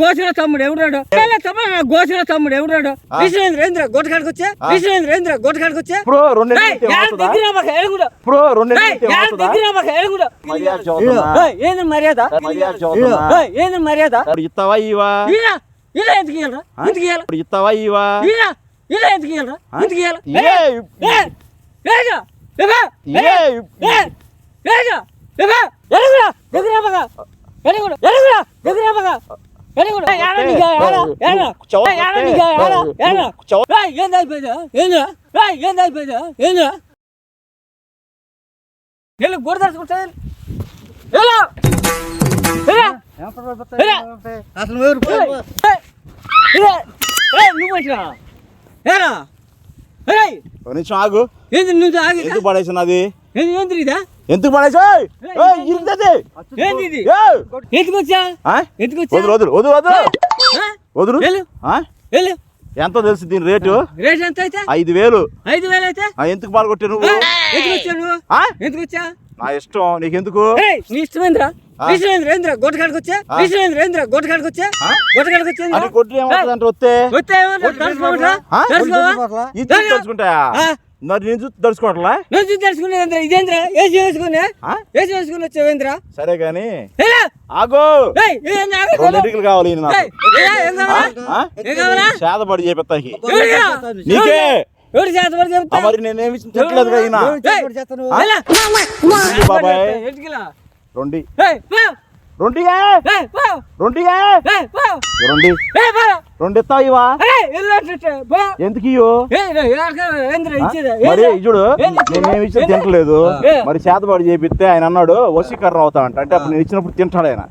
గోసిన తమ్ముడు ఎవడాడు గోసిన తమ్ముడు ఎవడాడు విశ్వేంద్రేంద్ర గొట్టకాడికి వచ్చా? విశ్వేంద్రేంద్ర గొట్టకాడికి వచ్చా? ఇప్పుడు రెండు ఇప్పుడు రెండు ఏంది మర్యాద? ఏంది మర్యాద? ఇస్తావా ఇవా ఇలా ఎందుకు ఇయ్యాలరా? ఎందుకు ఇయ్యాల? ఇప్పుడు ఇస్తావా ఇవా ఇలా ఇలా ఎందుకు ఇయ్యాలరా? ఎందుకు ఇయ్యాల? ఎరుగురా, ఎగురా అసలు ఎవరు ఏయ్, ఏయ్, ఏయ్, ఏయ్, నువ్వు వచ్చినా? ఏరా? నిమిషం ఆగు ఏంది నువ్వు ఆగి ఎందుకు పడేసినది ఏంది ఇదా ఎందుకు పడేసా ఇరుందది ఏంది? ఇది? ఏయ్! ఎందుకు వచ్చా ఆ? ఎందుకు వచ్చా వదులు వదులు వదులు వదులు. ఆ? వదులు. వెళ్ళు. ఆ? వెళ్ళు. ఎంతో తెలుసు దీని రేటు? రేట్ ఎంత అయితే? ఐదు వేలు. ఐదు వేలు అయితే? ఆ, ఎందుకు పాల్గొట్టావు నువ్వు? ఎందుకు వచ్చా నువ్వు? ఎందుకు వచ్చా నా ఇష్టం నీకెందుకు? ఏయ్, నీ ఇష్టమేంద్ర విశ్వేంద్ర ఏంద్ర? గొట్టకాడికి వచ్చా? విశ్వేంద్ర ఏంద్ర? గొట్టకాడికి వచ్చా? ఆ? గొట్టకాడికి వచ్చా అది కొట్టి వస్తే? మరి నేను చూసి తడుచుకోవట్లా నువ్వు చూసి తడుచుకునేంద్ర ఇదేంద్ర? ఏసి వేసుకునే? ఏసి వేసుకుని వచ్చావేంద్ర సరే గాని. ఎలా ఆగు! ఏయ్ ఇదేంద్ర ఆగు, రెండు కొను. ఇంటికి కావాలి? శాతపడి చేపిస్తాకి ఎవరికా? నీకే! ఎవరు చెప్తా మరి నేనేమి బాబాయ్? రెండు. రెండుగా. రెండుగా. రెండు. రెండు ఇస్తావు ఇవా. ఎందుకు? మరి? చూడు? నేనేమి? తింటలేదు. మరి చేతబడి చేపిస్తే ఆయన అన్నాడు వశీకరణ అవుతా అంట అంటే అప్పుడు నేను ఇచ్చినప్పుడు తింటాడు ఆయన?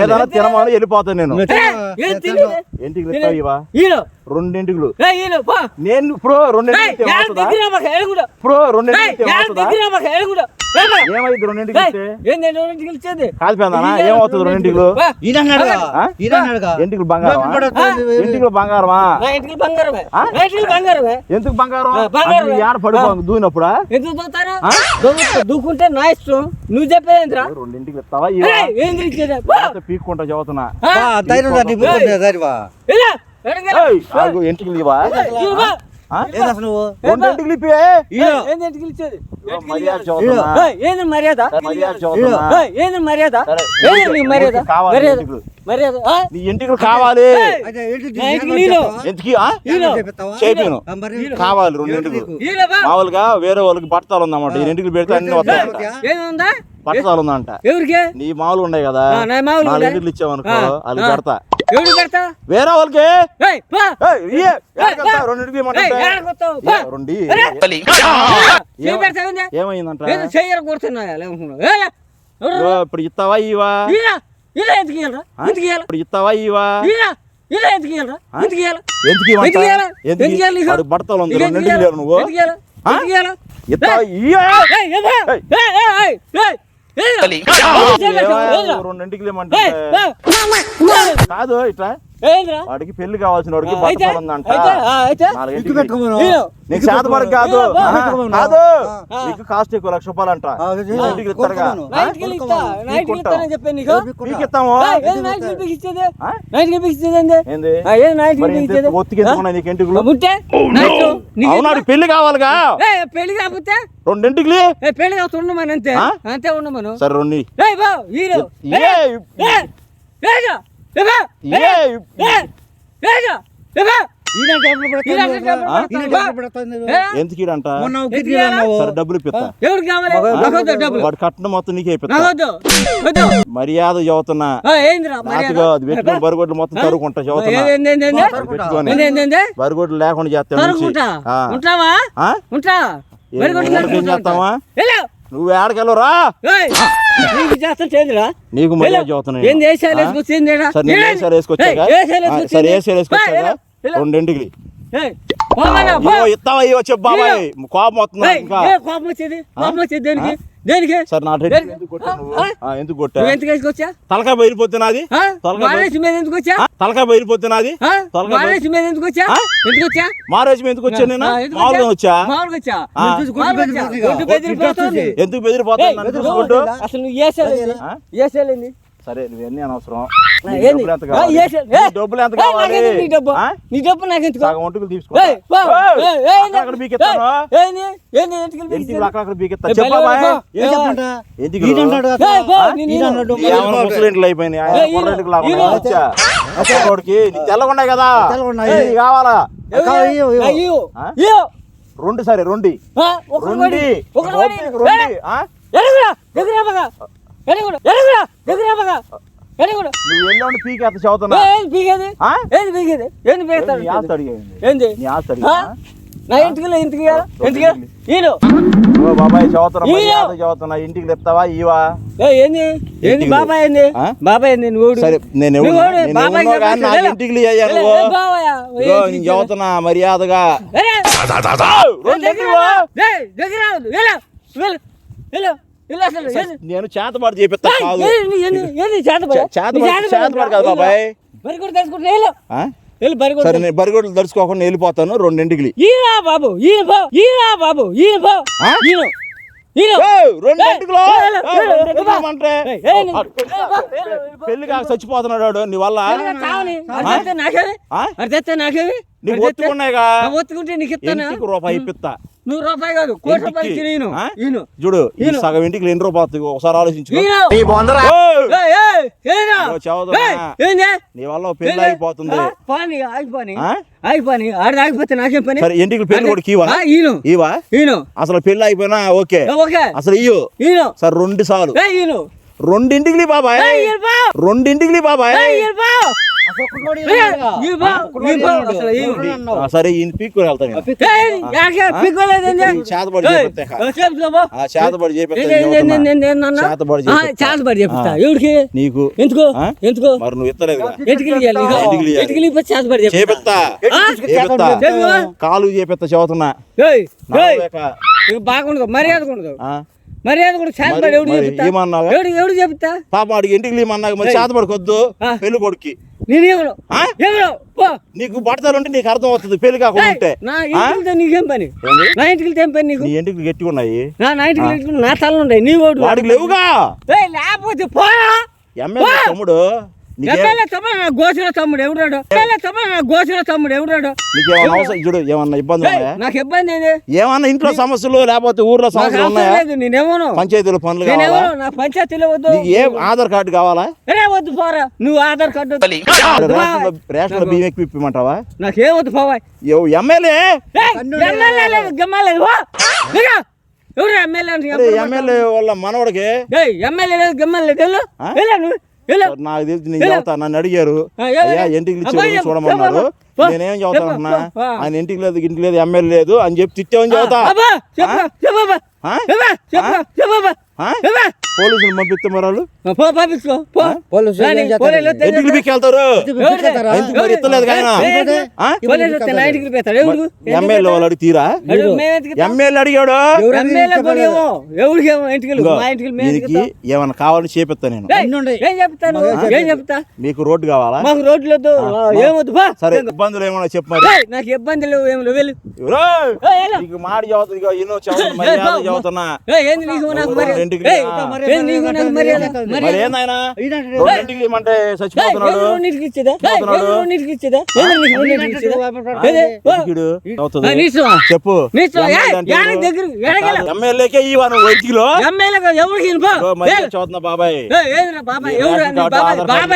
ఏదైనా తినమని వెళ్ళిపోతాను నేను ఇస్తావు ఇవా. రెండింటికి పో. నేను ఇప్పుడు రెండింటికి. ఇప్పుడు రెండింటికి ఏమైంది రెండింటికి ఏమవుతుంది ఎంటికలు బంగారమా? ఎంటికలు బంగారమా? బంగారమే. ఎందుకు బంగారం బంగారం. దూనప్పుడా ఎందుకు దూతారు దూకు- దూకుంటే నా ఇష్టం. నువ్వు చెప్పేంద్రా రెండింటికి ఇస్తావా? ఇచ్చేది. పీక్కుంటా చదువుతున్నా. ఎంటికలు ఇవా? ఏది అసలు నువ్వు రెండింటికి ఇప్పి ఏయ్, ఏంది ఇంటికి ఇచ్చేది మర్యాద ఏంది మర్యాద? ఏంది. ఏంది నీ కావాలి మర్యాద? ఇంటికి. మర్యాద? ఆ? నీ ఇంటికి కావాలి. రెండింటికి. మామూలుగా వేరే వాళ్ళకి బట్టలు ఉందన్నమాట. ఈ ఇంటికి పెడితే అన్ని వస్తాయంట ఏముందా బట్టలు ఉందంట. ఎవరికి? నీ మామూలు ఉన్నాయి కదా. ఆ, వాళ్ళకి ఆ. పెడతా. ఎవరికి పెడతా? వేరే వాళ్ళకి? ఏమైందంట చెయ్యర? ఇగో, ఇప్పుడు ఇస్తావా ఇవా ఈరా ఎందుకు ఇయ్యాలరా? ఎందుకు ఇయ్యాల? ఇప్పుడు ఇస్తావా ఇవా ఈరా ఎందుకు ఇయ్యాలరా? ఎందుకు ఇయ్యాల? ఇయ్యాల? ఇయ్యాల నువ్వు? ఇయ్యాల? ఇస్తావా ఏయ్, ఇయ్యా. ఏయ్, ఏమ్మా? ఏయ్. ఏయ్, ఏయ్, ఏయ్, ఏయ్, ఏయ్రా. ఏమయ్య, ఏయ్, ఏయ్రా. రెండింటికి ఏయ్, లేమంటే ఏయ్. కాదు ఇట్లా ఏంద్రా? వాడికి పెళ్ళి కావాల్సిన వాడికి. నీకు కాదు. ఆ, పెట్టుకోమను. కాదు. ఆ. నీకు కాస్ట్ ఎక్కువ లక్ష రూపాయలు అంట అవునాడు ఇష్టం. పెళ్ళి కావాలిగా? పెళ్ళి కాకపోతే? రెండింటికి? ఏయ్, పెళ్ళి ఉండమని అంతే? అంతే ఉండమను సరే రెండు ఎందుకు ఈడంట. సరే డబ్బులు వాడు మొత్తం నీకే మర్యాద చదువుతున్నా పెట్టుకుని బరిగొడ్లు మొత్తం చదువుతున్నా ఏంది? బరిగొడ్లు లేకుండా చేస్తా ఆ. ఉంటావా? ఏ, ఏం. నువ్వు ఏడకెళ్ళరా నీకు ఏందిరా నీకు వేసాలు వేసుకొచ్చి ఏంది ఈడ? సరే నేను? వేసాలు వేసుకొచ్చాగా? సరే. రెండింటికి. ఏయ్, పోమన్నా, పో. ఇవో ఇస్తావా? ఇవో చెప్పు బాబాయ్. కోపం వస్తుంది ఏ కోపం వచ్చేది? కోపం వచ్చేది దేనికి? దేనికి సార్ నా రెడ్డి దేనికి? ఎందుకు కొట్టావు నువ్వు? ఆ? ఆ, ఎందుకు కొట్టా నువ్వు ఎందుకు వేసుకొచ్చా తలకాయ బయలుపోతే నాది ఆ? తలకాయ మారేసి మీద ఎందుకు వచ్చా ఆ? తలకాయ బయలుపోతే నాది ఆ? తలకాయ మారేసి మీద ఎందుకు వచ్చా? ఎందుకు వచ్చా మారేజ్ ఎందుకు వచ్చా నేను మామూలుగా వచ్చా మామూలుగా వచ్చా బెదిరిపోతుంది. ఎందుకు అసలు నువ్వు ఏసేలేంది ఆ? సరే నువ్వన్నీ అనవసరం. నీకు? డబ్బులు ఎంత కావాలి? నీకు నీ డబ్బు? నీ డబ్బు నాకెందుకు? సగం ఒంటుకు తీసుకో అక్కడ బీకెత్తాను. ముసలింట్లు అయిపోయినాయి. నీకు తెల్లగున్నాయి కదా? కావాలా. రెండు సరే రెండు. రెండు. రెండు. నువ్వు పీకేత చదువుతున్నా ఏయ్, ఏంది పీకేది? ఆ? ఏంది పీకేది? ఏంది పీకేస్తాడు? నీ ఆస్తి అడిగేయండి ఏంది? నీ ఆస్తి ఆ? అడిగి నా ఇంటికి లే, ఇంటికి ఇయ్యాలా? ఇంటికి ఇయ్యాలా? ఈడు. ఓ బాబాయ్ చదువుతున్నా చదువుతున్నా ఇంటికి ఇవా ఏంది? ఏంది ఇంటికి బాబాయ్ ఏంది? ఆ? బాబాయ్ ఏంది? నువ్వు ఎవడు? సరే నేను. ఇంటికి ఏ, ఏ? ఏ? చదువుతున్నా మర్యాదగా దగ్గర నేను చేతపాటు చేపిస్తా కాదు కాదు. బాబాయ్. తెలుసుకుంటా, సరే నేను బరిగొడ్లు దడుచుకోకుండా వెళ్ళిపోతాను రెండింటికి ఈరా బాబు ఈరా బాబు నీ- పెళ్ళి కాక చచ్చిపోతున్నాడు వాడు నీ వల్ల నాకేమి నాకేమి నీకు ఒత్తుకున్నాయిగా ఆ ఒత్తుకుంటే నీకు రూపాయి ఇప్పిస్తా నువ్వు రూపాయి కాదు కోటి. రూపాయలు ఆ? ఈయన. చూడు ఈ ఈయన. సగం ఇంటికి ఎన్ని రూపాయలు? ఒకసారి ఏంది? నీ వల్ల పెళ్ళి ఏంది? అయిపోతుంది. ఆ, పోనీ ఆగిపోని ఆ? ఆగిపోని ఆడ ఆగిపోతే నాకేం పని? సరే ఇంటికి పెళ్ళి కూడా కీవా ఈయన. అసలు పెళ్ళి అయిపోయినా ఓకే. ఓకే. అసలు ఇయ్యు ఈయన. సరే రెండు సార్లు. రెండింటికి బాబాయ్. రెండింటికి బాబాయ్. సరే ఈయన పీక్కు వెళ్తాను నేను. ఏయ్, యాకే పిక్కోలేదండి? ఈ చేతబడి ఏయ్, చేపిస్తా ఇక. ఓ, చెప్పుకో పో. ఆ చేతబడి చేపిస్తా ఏంది, నేను ఏంది, ఏంది, చెబుతున్నా. ఏంది, ఏంది అన్నా? చేతబడి ఆ, చేపిస్తా. చేతబడి చేపిస్తా ఆ. ఎవరికి నీకు ఎందుకు ఆ? ఎందుకు మరి నువ్వు ఇస్తలేదు ఎటుకలు ఇయ్యాలి నీకు? ఎటుకలు ఇయ్యాలి. ఎటుకలు ఇవ్వ చేతబడి చేపిస్తా చేపిస్తా ఆ? చేపిస్తా చెప్పు. కాలు చేపిస్తా చదువుతున్నా బాగుండదు మర్యాద ఉండదు మర్యాద కూడా చేతబడి మరి- ఎవడు చెప్తా ఏమన్నావా? ఎవడు ఎవడు చెప్తా పాప వాడికి ఇంటికి లేమన్నాక మరి ఏయ్. చేతబడి కొద్దు ఆ. పెళ్ళి కొడుక్కి. నేను ఎవరు? ఎవరు నీకు ఉంటే నీకు అర్థం అవుతుంది పెళ్ళి కాకుండా ఉంటే. నా? ఇంటికి నీకేం పని? నా ఇంటికి ఏం పని నీకు? నీ ఇంటికి గట్టిగా ఉన్నాయి? నా నా ఇంటికి నా తల ఉంటాయి నీ ఓటు వాడికి లేవుగా? లేకపోతే పోరా? ఎమ్మెల్యే తమ్ముడు. నీకేం ఎమ్మెల్యే తమ్ముడు నా గోసిన తమ్ముడు ఎవడాడు? ఎమ్మెల్యే తమ్ముడు నా గోసిన తమ్ముడు ఎవడాడు? నీకేమన్నా అవసరం? చూడు ఏమన్నా ఇబ్బంది ఉన్నాయా? నాకు ఇబ్బంది ఏమన్నా ఇంట్లో సమస్యలు లేకపోతే ఊర్లో సమస్యలు ఉన్నాయా? లేదు నేనేమోను. పంచాయతీల పనులు కావాలా? నా పంచాయతీలో వద్దు. నీకు ఏ ఆధార్ కార్డు కావాలా? రే వద్దు పోరా. నువ్వు ఆధార్ కార్డు రేషన్లో బియ్యం ఎక్కువ ఇప్పిమంటావా? నాకేం వద్దు పోవా ఎవ్- ఎమ్మెల్యే? ఎమ్మెల్యే గమ్మాలేదు. ఎవరు ఎమ్మెల్యే వాళ్ళ మనవడికి? ఏయ్, ఎమ్మెల్యే లేదు గమ్మాలి నాకు తెలిసి నేను చెబుతా నన్ను అడిగారు. అయ్యా ఇంటికి చూడమన్నారు. నేనేం. ఆ. ఆయన ఇంటికి లేదు ఇంటికి లేదు ఎమ్మెల్యే లేదు అని చెప్పి తిట్టామని చెబుతా పోలీసులు పంపిస్తే మరి వాళ్ళు? పంపించుకో మరి ఎమ్మెల్యే అడిగి. తీరా. ఎమ్మెల్యే అడిగాడు? దీనికి. ఏమైనా కావాలని చేపిస్తా నేను. ఏం చెప్తాను మాకు ఏం చెప్తా? మీకు రోడ్డు కావాలా? మాకు రోడ్లు వద్దు ఏమొద్దు బా సరే ఇబ్బందులు ఏమైనా చెప్పు మరి. ఏయ్, నాకు ఇబ్బంది లేవు ఏమి లేవు వెళ్ళు. మాట బా, చదువుతున్నా ఏంది నీకు నాకు మర్యాద మరి ఏందైనా రెండింటికి ఇమ్మంటే చచ్చిపోతున్నాడు? చెప్పు. ఎమ్మెల్యేకే నువ్వు వైద్యులో చదువుతున్నా బాబాయ్.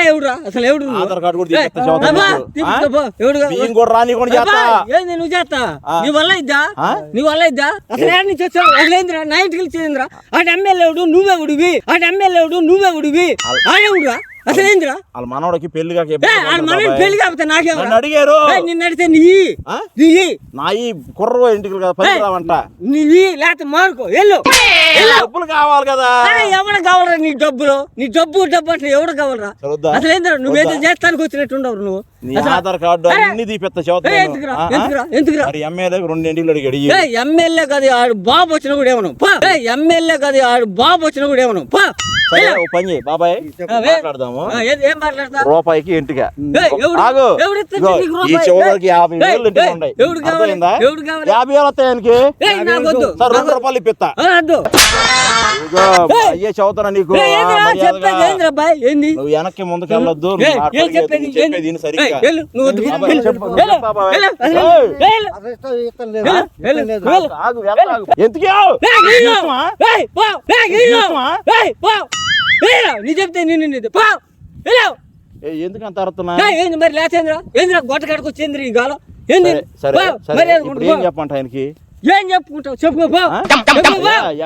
ఎవడురా అసలు ఎవడు? ఆధార్ కార్డు కూడా ఏయ్, తీపిస్తా చదువుతా అబ్బా, నీకు. తీపిస్తా పో. ఎవడు బియ్యం కూడా రాని కూడా చేస్తా. అబ్బా, ఏంది నువ్వు చేస్తా? ఆ. నీ వల్ల ఇద్దా? నీ వల్ల ఇద్దా అసలు ఏడు నుంచి వచ్చావు? అసలు ఏందిరా? నా ఇంటికి వచ్చిందిరా ఆడ ఎమ్మెల్యేవుడు నువ్వెవడివి ఆడ ఎమ్మెల్యేవుడు నువ్వెవడివి? ఆడెవడురా? అసలు ఏందిరా వాళ్ళ మనవడికి పెళ్ళి. పెళ్ళి కాకపోతే నాకేం నన్ను అడిగారు. నిన్ను అడిగితే నీ? నీ నా ఈ కుర్ర ఇంటికి కదా పని. రావంట నీ లేకపోతే మారుకో వెళ్ళు. డబ్బులు కావాలి కదా. ఎవడు కావాలరా నీ డబ్బులు? నీ డబ్బు డబ్బు అంటే ఎవడు కావాలరా? అసలు ఏందిరా నువ్వేదో? చేస్తానికి వచ్చినట్టు ఉండవు నువ్వు. నీ అసలు- ఆధార్ కార్డు అన్ని మరి ఎమ్మెల్యే కదా ఆడు బాబు వచ్చినా కూడా ఏమను. ఎమ్మెల్యే కదా ఆడు బాబు వచ్చినా కూడా ఏమను. పా. సరే ఓ పని చేయి. బాబాయ్. మాట్లాడదాము. ఆ, ఏం ఏం మాట్లాడతా? రూపాయికి ఇంటిగా ఆగు. ఈ? చివరికి యాభై వేలు ఇంటికి ఉన్నాయి? అర్థమైందా? యాభై వేలు వస్తాయి ఆయనకి. సార్ రెండు రూపాయలు ఇప్పిస్తా. అయ్యే చదువుతానా నీకు. నువ్వు వెనక్కి ముందుకు వెళ్ళొద్దు. ఎందుకు నీ చెప్తే నిన్ను నీది పో ఎందుకు అంత అరుతున్నా? ఏంది మరి లేచేంద్రా? ఏంద్రా గొట్ట కాడికి వచ్చింది ఈ గాలం? ఏంది? సరే, ఇప్పుడు ఏం. చెప్పంట ఆయనకి? ఏం చెప్పుకుంటావు? చెప్పుకో.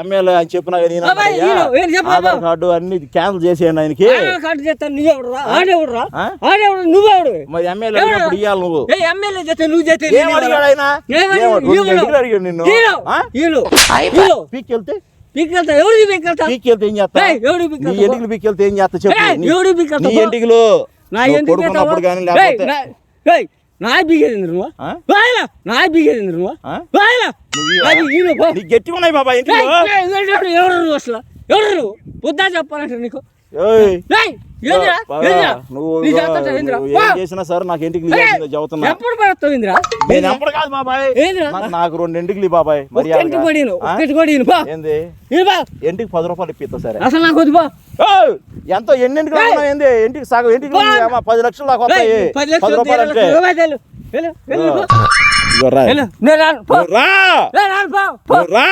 ఎమ్మెల్యే అని చెప్పినా ఆధార్. కార్డు అన్ని క్యాన్సిల్ చేసేయండి ఆయనకి. ఆధార్ కార్డు చేస్తాను నీ ఎవడురా? ఆడేవుడురా ఆ? ఆడేవుడు నువ్వెవడు మరి ఎమ్మెల్యే ఇవ్వాలి నువ్వు. ఏ ఎమ్మెల్యే చేస్తే నువ్వు చేస్తే ఏం అడిగాడు ఆయన? అడిగాడు? నిన్ను. పీకెళ్తా ఎవడికి పీకెళ్తా ఏం చేస్తా? నీ? ఎంటికలు ఏం చేస్తా చెప్పు? నీ ఎంటికలు నా కానీ లేకపోతే నా- బీగేది నువ్వు? వాయిలా నా బీగేది నువ్వు? వాయిలా ఉన్నాయి బాబా ఎవరు ఎవరు నువ్వు అసలు? ఎవరు నువ్వు? పొద్దా చెప్పాలంటే నీకు. చేసినా సరే నాకు ఇంటికి చదువుతున్నా. ఎప్పుడు పడతావు ఇందిరా? నేను ఎప్పుడు కాదు బాబాయ్? నాకు- నాకు రెండు ఇంటికి బాబాయ్ ఇంటికి పది రూపాయలు ఇప్పిస్తా సరే. అసలు నాకు వద్దు ఎంతో ఎన్నింటికి ఏంది? ఇంటికి సగం ఇంటికి పది లక్షలు దాకా వస్తాయి. పది రూపాయలు అంటే. లక్షలు రూపాయలు వెళ్ళు. వెళ్ళు, వెళ్ళు, పో. ఇదిగో రా. వెళ్ళు. నేను రాను, పో. నువ్వు రా నేను రాను, పో, పో. నువ్వు రా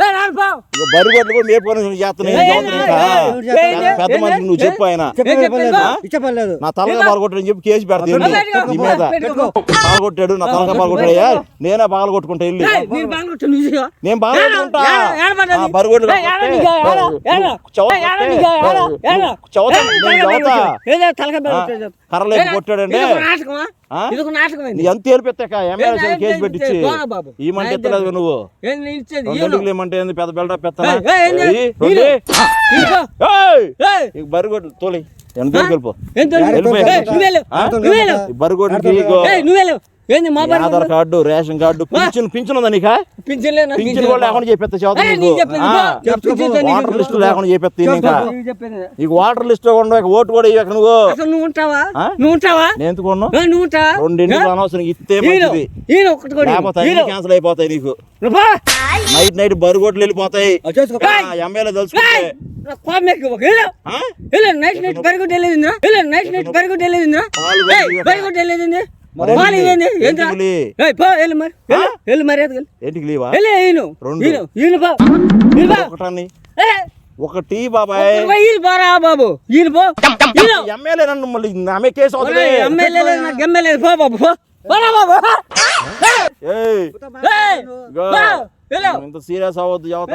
నేను రాను, పో. ఇదిగో బరి గొడ్లు కూడా చేస్తున్నాయి పెద్ద ఏయ్, మనిషికి నువ్వు ఏయ్, చెప్పు ఆయన నా తలగా ఏమా? పాల్గొట్టని చెప్పి కేసు పెడతా పెట్టుకో, ఇల్లు. పెట్టుకో, నీ మీద. పాల్గొట్టాడు నా తలగా పాల్గొట్టాడయ్యా నేనే పాల్గొట్టుకుంటా ఏయ్, నేను బాగుంటు చెప్పు. కర్రలేసి ఏడా, కొట్టాడండి. ఎంత ఎమ్మెల్యే కేసు పెట్టించి బాబు. ఈ మంట ఎత్తలేదు. నువ్వు. ఇచ్చేది? ఏమంటే ఏంది? పెద్ద బిల్డప్ పెత్తనా? బరిగొడ్లు తోలి. ఎంత వెళ్ళిపో. ఎంత ఏంది మా నీ బాబు ఆధార్ కార్డు రేషన్ కార్డు పింఛన్ పింఛన్ ఉందా నీకా? పింఛన్లే నాకు పింఛన్ పింఛన్ కూడా లేకుండా చెప్పేస్తా చదువు ఏయ్, నీకు. నీకు చెప్పింది ఆ. బా. చెప్పింది నీకు వాటర్. లిస్ట్ లేకుండా చెప్పేస్తా ఇంకా. నీకు వాటర్ లిస్ట్ ఉండవు ఇక ఓటు కూడా ఇవ్వక నువ్వు. నువ్వు ఉంటావా? నువ్వు ఉంటావా? నేను ఎందుకు నువ్వు ఉంటావా? ఏ? అనవసరం ఇస్తే మంచిది. లేకపోతే క్యాన్సిల్ అయిపోతాయి నీకు. నైట్ నైట్ బరుగొడ్లు వెళ్ళిపోతాయి. ఎమ్మెల్యే? వెళ్ళు, నైట్ నైట్ వెళ్ళేదిందిరా వెళ్ళు, నైట్ నైట్ పరిగెట్టి వెళ్ళేదిందిరా పాలు ఏయ్, ఒకటి బాబాయ్. పోరా బాబు. ఈయన పో. ఎమ్మెల్యే నన్ను మళ్ళీ ఆమె కేసు ఎమ్మెల్యే నాకు ఎమ్మెల్యే లేదు. పో బాబు పోరా బాబు ఇంత సీరియస్ అవ్వద్దు మళ్ళీ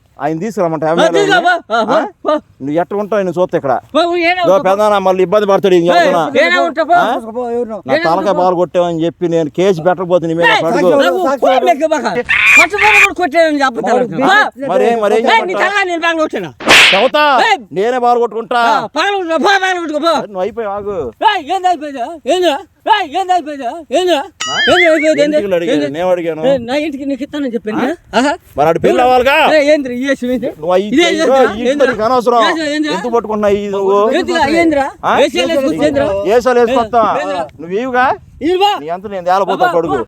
ఆయన తీసుకురమ్మంటే. నువ్వు ఎట్ట ఉంటావు నేను చూస్తే ఇక్కడ. పెద్దనా మళ్ళీ ఇబ్బంది పడతాడు? నా తలకాయ బాల్ కొట్టావని చెప్పి నేను కేసు పెట్టకపోతే నీ మీద? మరేం మరేం నేను బాగా కొట్టుకుంటా. నువ్వు అయిపోయి ఆగు. ఏంది అయిపోయిందా? ఏంది? ఏంది అయిపోయింది? ఏంది? నేను అడిగాను. ఏయ్, నా ఇంటికి నీకు ఇస్తానని చెప్పింది. ఆహా. మరి ఆడు పెళ్ళి అవ్వాలిగా ఏయ్, ఏందిరా ఈ వేషం ఏంది? నువ్వు అనవసరం? ఎందుకు? ఏసాలు వేసుకొస్తా. ఇవిగా నేను తేలపోతా కొడుకు